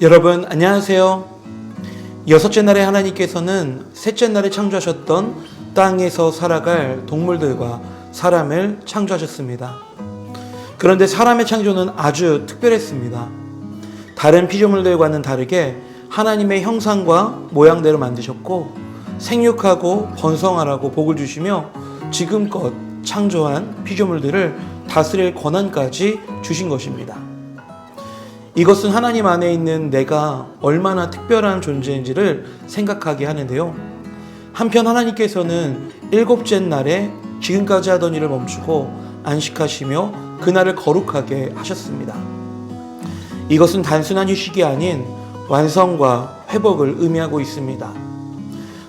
여러분 안녕하세요. 여섯째 날에 하나님께서는 셋째 날에 창조하셨던 땅에서 살아갈 동물들과 사람을 창조하셨습니다. 그런데 사람의 창조는 아주 특별했습니다. 다른 피조물들과는 다르게 하나님의 형상과 모양대로 만드셨고 생육하고 번성하라고 복을 주시며 지금껏 창조한 피조물들을 다스릴 권한까지 주신 것입니다. 이것은 하나님 안에 있는 내가 얼마나 특별한 존재인지를 생각하게 하는데요. 한편 하나님께서는 일곱째 날에 지금까지 하던 일을 멈추고 안식하시며 그날을 거룩하게 하셨습니다. 이것은 단순한 휴식이 아닌 완성과 회복을 의미하고 있습니다.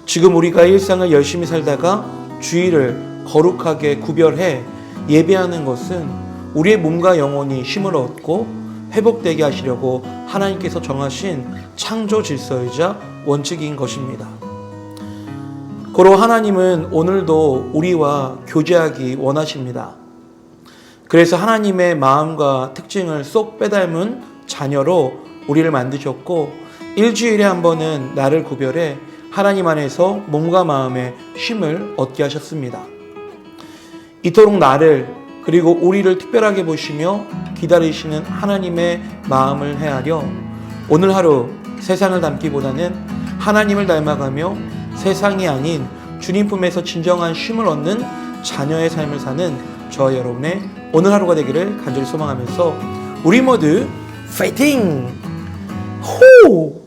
지금 우리가 일상을 열심히 살다가 주의를 거룩하게 구별해 예배하는 것은 우리의 몸과 영혼이 힘을 얻고 회복되게 하시려고 하나님께서 정하신 창조 질서이자 원칙인 것입니다. 고로 하나님은 오늘도 우리와 교제하기 원하십니다. 그래서 하나님의 마음과 특징을 쏙 빼닮은 자녀로 우리를 만드셨고 일주일에 한 번은 나를 구별해 하나님 안에서 몸과 마음의 쉼을 얻게 하셨습니다. 이토록 나를 그리고 우리를 특별하게 보시며 기다리시는 하나님의 마음을 헤아려 오늘 하루 세상을 닮기보다는 하나님을 닮아가며 세상이 아닌 주님 품에서 진정한 쉼을 얻는 자녀의 삶을 사는 저 여러분의 오늘 하루가 되기를 간절히 소망하면서 우리 모두 파이팅! 호!